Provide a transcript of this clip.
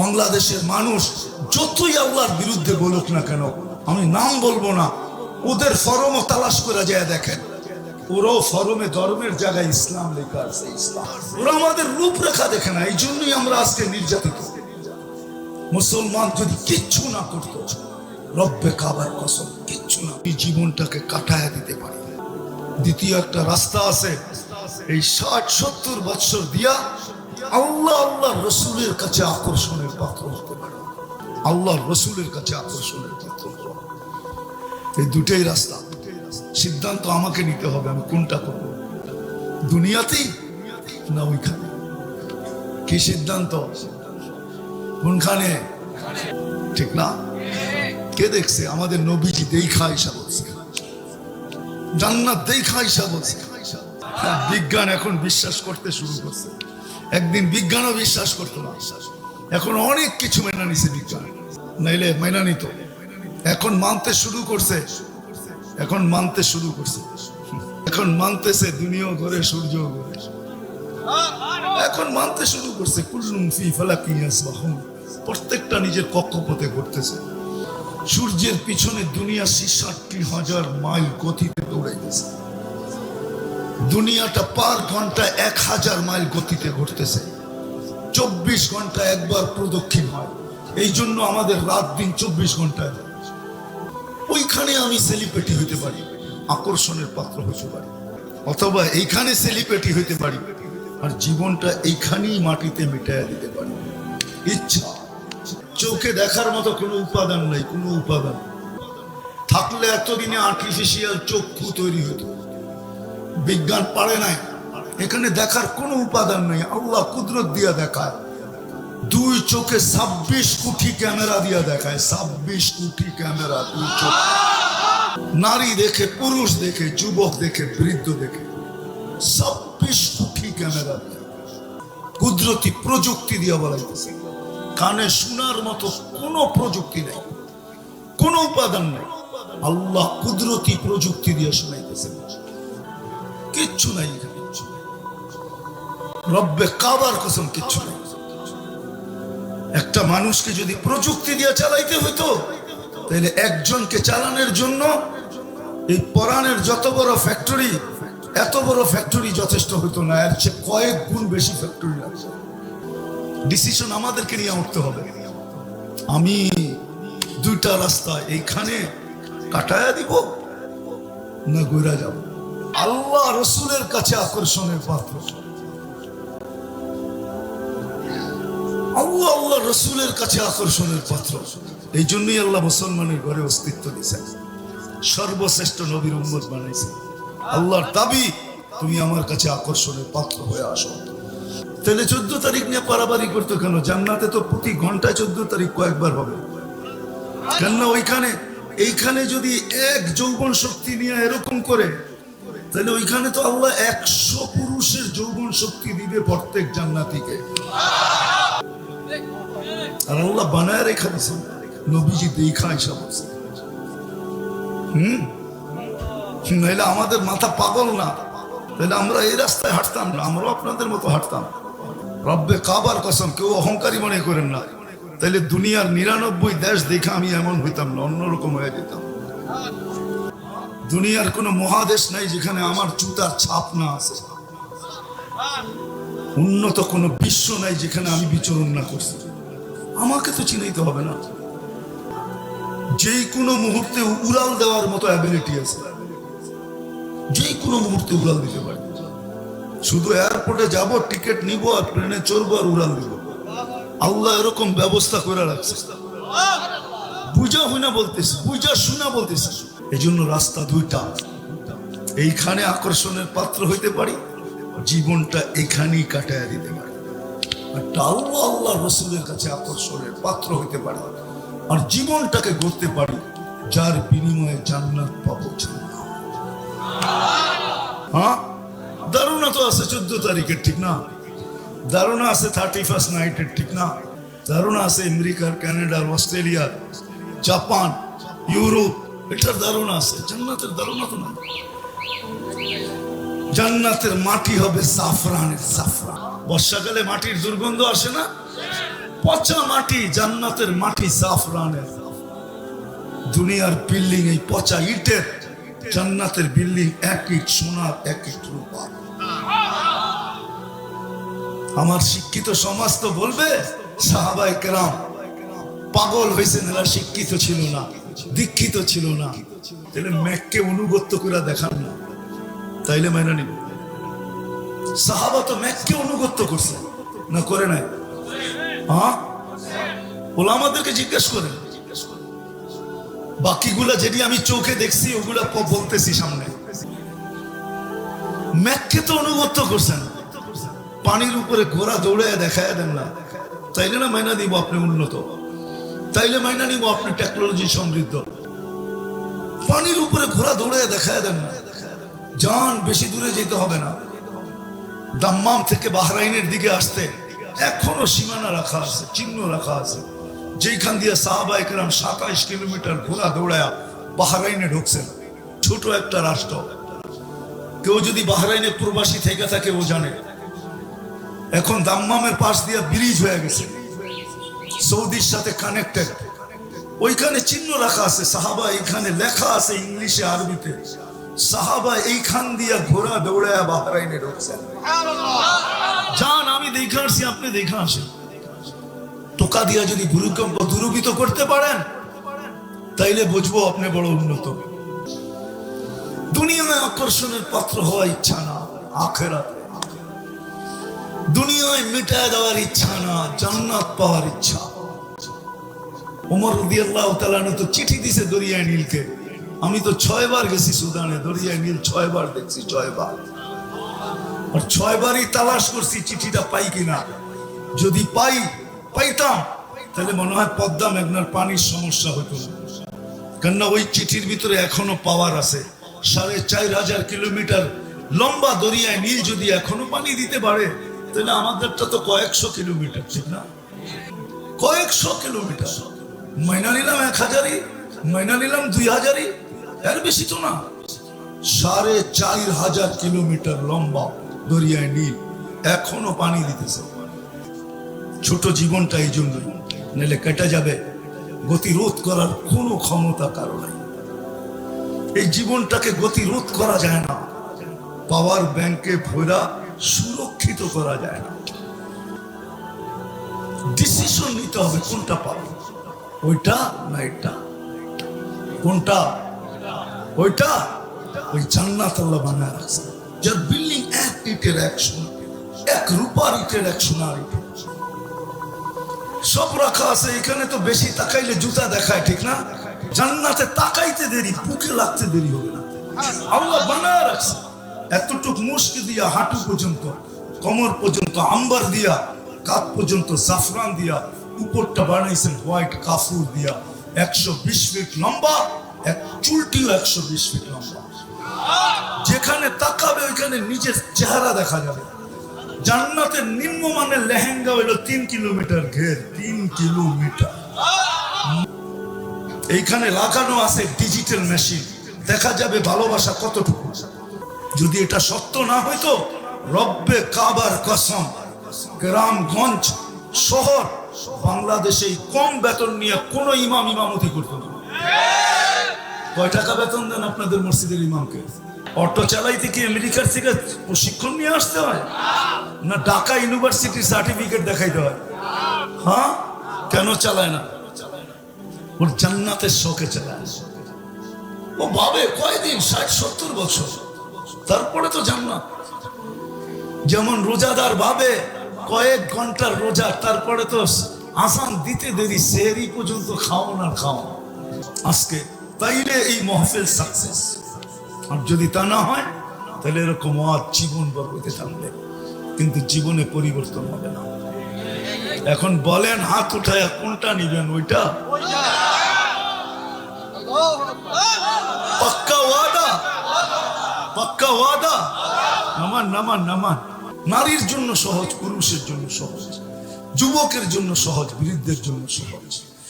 বাংলাদেশের মানুষ যতই আল্লাহর বিরুদ্ধে বলুক না কেন, আমি নাম বলব না, ওদের ফরমও তালাশ করে যায় দেখেন। ওরাও ফরমে ধর্মের জায়গায় ইসলাম লেখা আছে, ইসলাম। ওরা আমাদের রূপরেখা দেখে না, এই জন্যই আমরা আজকে নির্যাতিত। মুসলমান যদি কিচ্ছু না করতো, রব্বে কাবার কসম, কিচ্ছু না। জীবনটাকে কাটায় দিতে পারি। দ্বিতীয় একটা রাস্তা আছে, এই ষাট সত্তর বৎসর দিয়া আল্লাহ আল্লাহ রসুলের কাছে আকর্ষণের পাত্র হতে পারে। আল্লাহ রসুলের কাছে আকর্ষণের পাত্র এই দুটাই রাস্তা। সিদ্ধান্ত আমাকে নিতে হবে আমি কোনটা করব? দুনিয়াতেই না ওইখানে? কি সিদ্ধান্ত? কোনখানে? ঠিক না? কে দেখছে? আমাদের নবীজি দেখা বলছে। জান্নাত দেখা বলছে। হ্যাঁ, বিজ্ঞান এখন বিশ্বাস করতে শুরু করছে। একদিন বিজ্ঞানও বিশ্বাস করতো না। এখন অনেক কিছু মেনা নিছে বিজ্ঞান। নাইলে মেনা নিত। এখন মানতে শুরু করছে। এখন মানতে শুরু করছে। এখন মানতেছে দুনিয়া ঘরে সূর্য ঘরে। এখন মানতে শুরু করছে, কুল্লুম ফি ফালাকি ইয়াসবাহুন। প্রত্যেকটা নিজের কক্ষপথে ঘুরতেছে সূর্যের পিছনে দুনিয়া ষাটটি হাজার মাইল গতিতে দৌড়াইতেছে। দুনিয়াটা পার ঘণ্টা এক হাজার মাইল গতিতে ঘুরতেছে। চব্বিশ ঘণ্টা একবার প্রদক্ষিণ হয়। এই জন্য আমাদের রাত দিন চব্বিশ ঘন্টায় ওইখানে আমি সেলিব্রিটি হইতে পারি, আকর্ষণের পাত্র হইতে পারি। অথবা এইখানে সেলিব্রিটি হইতে পারি আর জীবনটা এইখানেই মাটিতে মিটাইয়া দিতে পারি। ইচ্ছা। চোখে দেখার মতো কোনো উপাদান নাই, কোনো উপাদান। থাকলে এতদিনে আর্টিফিশিয়াল চক্ষু তৈরি হতো বিজ্ঞান পারে নাই। এখানে দেখার কোনো উপাদান নেই। আল্লাহ কুদরত দিয়া দেখায়। দুই চোখে ছাব্বিশ কোটি ক্যামেরা দিয়া দেখায়। ছাব্বিশ কোটি ক্যামেরা, দুই চোখ। নারী দেখে, পুরুষ দেখে, যুবক দেখে, বৃদ্ধ দেখে। ছাব্বিশ কোটি ক্যামেরা কুদরতি প্রযুক্তি দিয়া বলাইতেছে কানে শোনার মতো কোনো প্রযুক্তি নেই। কোনো উপাদান নেই। আল্লাহ কুদরতি প্রযুক্তি দিয়ে শোনাইতেছে। কিচ্ছু নাই। রব্বে কাবার কসম কিচ্ছু নাই। একটা মানুষকে যদি প্রযুক্তি দিয়ে চালাইতে হতো তাহলে একজনকে চালানোর জন্য এই পরাণের যত বড় ফ্যাক্টরি, এত বড় ফ্যাক্টরি যথেষ্ট হতো না, এর চেয়ে কয়েক গুণ বেশি ফ্যাক্টরি লাগছে ডিসিশন আমাদেরকে নিয়ে উঠতে হবে। আমি দুইটা রাস্তা এইখানে কাটায়া দিব না গইরা যাব? আল্লাহ রসুলের কাছে আকর্ষণের পাত্র। আল্লাহ আল্লাহ রসুলের কাছে আকর্ষণের পাত্র। এই জন্যই আল্লাহ মুসলমানের ঘরে অস্তিত্ব দিয়েছেন সর্বশ্রেষ্ঠ নবীর উম্মত আল্লাহর দাবি, তুমি আমার কাছে আকর্ষণের পাত্র হয়ে আসো। তাহলে চোদ্দ তারিখ নিয়ে পারাবারি করতো কেন? জান্নাতে তো প্রতি ঘন্টায় চোদ্দ তারিখ কয়েকবার হবে। কেননা ওইখানে, এইখানে যদি এক যৌবন শক্তি নিয়ে এরকম করে তাহলে ওইখানে তো আল্লাহ একশো পুরুষের যৌবন শক্তি দিবে প্রত্যেক জান্নাতিকে। আর আল্লাহ বানায় রেখা দিয়েছেন। নবীজি দেখা বলছে হুম? নাইলে আমাদের মাথা পাগল না। তাহলে আমরা এই রাস্তায় হাঁটতাম না, আমরাও আপনাদের মতো হাঁটতাম। রব্বে কাবার কসম, কেউ অহংকারী মনে করেন না। তাহলে দুনিয়ার নিরানব্বই দেশ দেখে আমি এমন হইতাম না, অন্যরকম হয়ে যেতাম। দুনিয়ার কোনো মহাদেশ নাই যেখানে আমার জুতার ছাপ না আছে। উন্নত কোনো বিশ্ব নাই যেখানে আমি বিচরণ না করছি। আমাকে তো চিনাইতে হবে না। যে কোনো মুহূর্তে উড়াল দেওয়ার মতো অ্যাবিলিটি আছে। যে কোনো মুহূর্তে উড়াল দিতে পারি। শুধু এয়ারপোর্টে যাব টিকিট নিব আর প্লেনে চড়বো আর উড়াল দিব। আল্লাহ এরকম ব্যবস্থা করে রাখছে। বুঝা হয় না বলতেছি, বুঝা শোনা বলতেছি। এই জন্য রাস্তা দুইটা। এইখানে আকর্ষণের পাত্র হইতে পারি, জীবনটা এখানেই কাটায় দিতে পারি। একটা আল্লাহ আল্লাহ রসুলের কাছে আকর্ষণের পাত্র হইতে পারি আর জীবনটাকে গড়তে পারি, যার বিনিময়ে জান্নাত পাবো। হ্যাঁ? দারুণা তো আছে চোদ্দ তারিখের, ঠিক না? দারুণা আছে থার্টি ফার্স্ট নাইটের ঠিক না? দারুণা আছে আমেরিকার, কানাডার, অস্ট্রেলিয়ার, জাপান, ইউরোপ এটার দারুণা আছে, জান্নাতের দারুণা তো না জান্নাতের মাটি হবে জাফরানের জাফরান। বর্ষাকালে মাটির দুর্গন্ধ আসে না? পচা মাটি, জান্নাতের মাটি জাফরানের। দুনিয়ার বিল্ডিং, এই পচা ইটের, জান্নাতের বিল্ডিং এক ইট, সোনার এক ইট রূপা। আমার শিক্ষিত সমাজ তো বলবে সাহাবাই কেরাম, পাগল হয়েছেন এরা শিক্ষিত ছিল না। দীক্ষিত ছিল না। তাহলে ম্যাককে অনুগত্য করে দেখান না। তাইলে মাইনা নিব। সাহাবা তো ম্যাককে অনুগত্য করছে। না করে নাই? হ্যাঁ ওলামাদেরকে জিজ্ঞেস করেন বাকিগুলা যেটি আমি চোখে দেখছি, ওগুলা বলতেছি সামনে। ম্যাককে তো অনুগত্য করছেন পানির উপরে ঘোড়া দৌড়ে দেখায় দেন না। তাইলে না মাইনা দিব আপনি উন্নত। তাইলে মাইনা নিব আপনি টেকনোলজি সমৃদ্ধ। পানির উপরে ঘোড়া দৌড়ে দেখায় দেন যান, বেশি দূরে যেতে হবে না। দাম্মাম থেকে বাহরাইনের দিকে আসতে এখনও সীমানা রাখা আছে, চিহ্ন রাখা আছে। যেখান দিয়ে সাহাবা একরাম সাতাইশ কিলোমিটার ঘোড়া দৌড়ায়া বাহরাইনে ঢুকছেন। ছোট একটা রাষ্ট্র। কেউ যদি বাহরাইনে প্রবাসী থেকে থাকে, ও জানে। এখন দাম্মামের পাশ দিয়ে ব্রিজ হয়ে গেছে। সৌদির সাথে কানেক্টেড ওইখানে চিহ্ন রাখা আছে, সাহাবা এখানে লেখা আছে ইংলিশে, আরবিতে। সাহাবা এইখান দিয়া ঘোড়া দৌড়ায় বাহরাইনে ঢুকছেন যান, আমি দেখে আসছি, আপনি দেখে আসেন। টোকা দিয়া যদি ভূমিকম্প দূরীভূত করতে পারেন, তাইলে বুঝব আপনি বড় উন্নত। দুনিয়ায় আকর্ষণের পাত্র হওয়া ইচ্ছা না আখেরা দুনিয়ায় মিটায় দেওয়ার ইচ্ছা না, জান্নাত পাওয়ার ইচ্ছা। ওমর রদি আল্লাহ তো চিঠি দিছে দরিয়ায় নীলকে। আমি তো ছয়বার গেছি সুদানে, দরিয়ায় নীল ছয়বার দেখছি, ছয়বার। আর ছয়বারই তালাশ করছি চিঠিটা পাই কিনা। যদি পাই, পাইতাম, তাহলে মনে হয় পদ্মা মেঘনার পানির সমস্যা হতো কেননা ওই চিঠির ভিতরে এখনও পাওয়ার আছে। সাড়ে চার হাজার কিলোমিটার লম্বা দরিয়ায় নীল যদি এখনও পানি দিতে পারে, তাহলে আমাদেরটা তো কয়েকশো কিলোমিটার, ঠিক না? কয়েকশো কিলোমিটার। মাইনা নিলাম এক হাজারই, মাইনা নিলাম দুই হাজারই, এর বেশি তো না। সাড়ে চার হাজার কিলোমিটার লম্বা দরিয়ায় নীল, এখনও পানি দিতেছে। ছোট জীবনটা এই জন্য নাহলে কেটে যাবে। গতিরোধ করার কোনো ক্ষমতা কারও নাই। এই জীবনটাকে গতিরোধ করা যায় না। পাওয়ার ব্যাংকে ভরা সুরক্ষিত করা যায় না। ডিসিশন নিতে হবে কোনটা পাবো? ওইটা? না এটা কোনটা? ওইটা? ওই জান্নাত আল্লাহ বানায় রাখছে। যার বিল্ডিং এক ইটের এক এক রূপার ইটের এক সোনার সব রাখা আছে, এখানে তো বেশি তাকাইলে জুতা দেখায়, ঠিক না? জান্নাতে তাকাইতে দেরি, বুকে লাগতে দেরি হবে না। আল্লাহ বানায় রাখছে। এতটুক মুশকি দিয়া, হাঁটু পর্যন্ত, কমর পর্যন্ত, আম্বার দিয়া কাপ পর্যন্ত, জাফরান দিয়া উপরটা বানাইছেন হোয়াইট কাফুর দিয়া। একশো বিশ ফিট লম্বা, এক চুলটিও একশো বিশ ফিট লম্বা। যেখানে তাকাবে, ওইখানে নিজের চেহারা দেখা যাবে। জান্নাতের নিম্নমানের লেহেঙ্গা হইল তিন কিলোমিটার ঘের, তিন কিলোমিটার। এইখানে লাগানো আছে ডিজিটাল মেশিন। দেখা যাবে ভালোবাসা কতটুকু। যদি এটা সত্য না হইতো, রব্বে কাবার কসম, গ্রামগঞ্জ শহর বাংলাদেশে কম বেতন নিয়ে কোন ইমাম ইমামতি করতো না। কয় টাকা বেতন দেন আপনাদের মসজিদের ইমামকে? অটো চালাইতে কি আমেরিকার থেকে প্রশিক্ষণ নিয়ে আসতে হয়? না ঢাকা ইউনিভার্সিটির সার্টিফিকেট দেখাইতে হয়? হ্যাঁ? কেন চালায় না? ওর জান্নাতের শোকে চালায়। ও ভাবে কয়দিন? ষাট, সত্তর বছর। তারপরে তো জান্নাত। যেমন রোজাদার ভাবে কয়েক ঘণ্টার রোজা, তারপরে তো আসান দিতে দেরি, সেহরি পর্যন্ত খাও না খাও। আজকে তাইলে এই মহফিল সাকসেস আর যদি তা না হয়, তাহলে এরকম আজ জীবন বরবতে থাকবে। কিন্তু জীবনে পরিবর্তন হবে না। এখন বলেন, হাত উঠায় কোনটা নিবেন, ওইটা? পাক্কা ওয়াদা? পাক্কা ওয়াদা? নামান নামান নামান। নারীর জন্য সহজ পুরুষের জন্য সহজ যুবকের জন্য সহজ বৃদ্ধের জন্য সহজ।